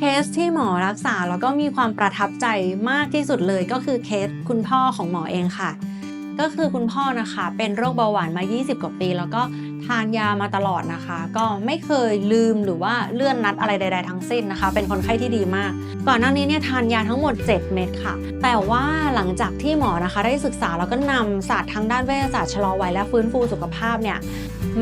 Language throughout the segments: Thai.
เคสที่หมอรักษาแล้วก็มีความประทับใจมากที่สุดเลยก็คือเคสคุณพ่อของหมอเองค่ะ ก็คือคุณพ่อนะคะเป็นโรคเบาหวานมา 20 กว่าปี แล้วก็ทานยามาตลอดนะคะ ก็ไม่เคยลืมหรือว่าเลื่อนนัดอะไรใด ๆ ทั้งสิ้นนะคะ เป็นคนไข้ที่ดีมาก ก่อนหน้านี้เนี่ยทานยาทั้งหมด 7 เม็ดค่ะ แต่ว่าหลังจากที่หมอนะคะได้ศึกษาแล้วก็นำศาสตร์ทางด้านเวชศาสตร์ชะลอวัยและฟื้นฟูสุขภาพเนี่ย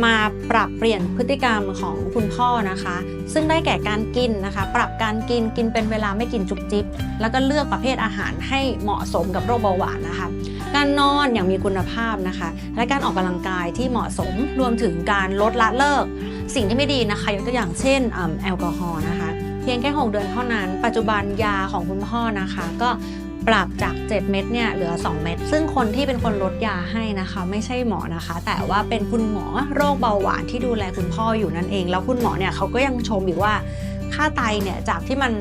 มาปรับเปลี่ยนพฤติกรรมของคุณพ่อนะคะ ซึ่งได้แก่การกินนะคะ ปรับการกินกินเป็นเวลาไม่กินจุกจิบแล้วก็เลือกประเภทอาหารให้เหมาะสมกับโรคเบาหวานนะคะ การนอนอย่างมีคุณภาพนะคะ และการออกกำลังกายที่เหมาะสมรวมถึงการลดละเลิก สิ่งที่ไม่ดีนะคะยกตัวอย่างเช่นแอลกอฮอล์นะคะ เพียงแค่ 6 เดือนเท่านั้น ปัจจุบันยาของคุณพ่อนะคะ ก็ ปรับจาก 7 เม็ดเนี่ยเหลือ 2 เม็ดซึ่งคนที่เป็นคนลดยาให้นะคะ ไม่ใช่หมอนะคะ แต่ว่าเป็นคุณหมอโรคเบาหวานที่ดูแลคุณพ่ออยู่นั่นเอง แล้วคุณหมอเนี่ยเขาก็ยังชมอยู่ว่าค่าไตเนี่ยจากที่มัน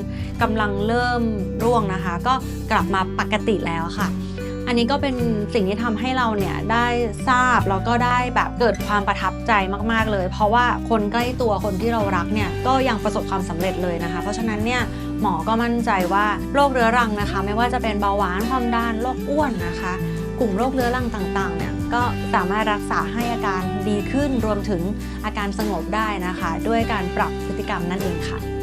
กำลังเริ่มร่วงนะคะ ก็กลับมาปกติแล้วค่ะ อันนี้ก็เป็นสิ่งที่ทำให้เราเนี่ยได้ทราบแล้วก็ได้แบบเกิดความประทับใจมาก ๆ เลย เพราะว่าคนใกล้ตัวคนที่เรารักเนี่ยก็ยังประสบความสำเร็จเลยนะคะ เพราะฉะนั้นเนี่ยหมอก็มั่นใจว่าโรคเรื้อรังนะคะ ไม่ว่าจะเป็นเบาหวานความดันโรคอ้วนนะคะ กลุ่มโรคเรื้อรังต่างๆเนี่ยก็สามารถรักษาให้อาการดีขึ้นรวมถึงอาการสงบได้นะคะ ด้วยการปรับพฤติกรรมนั่นเองค่ะ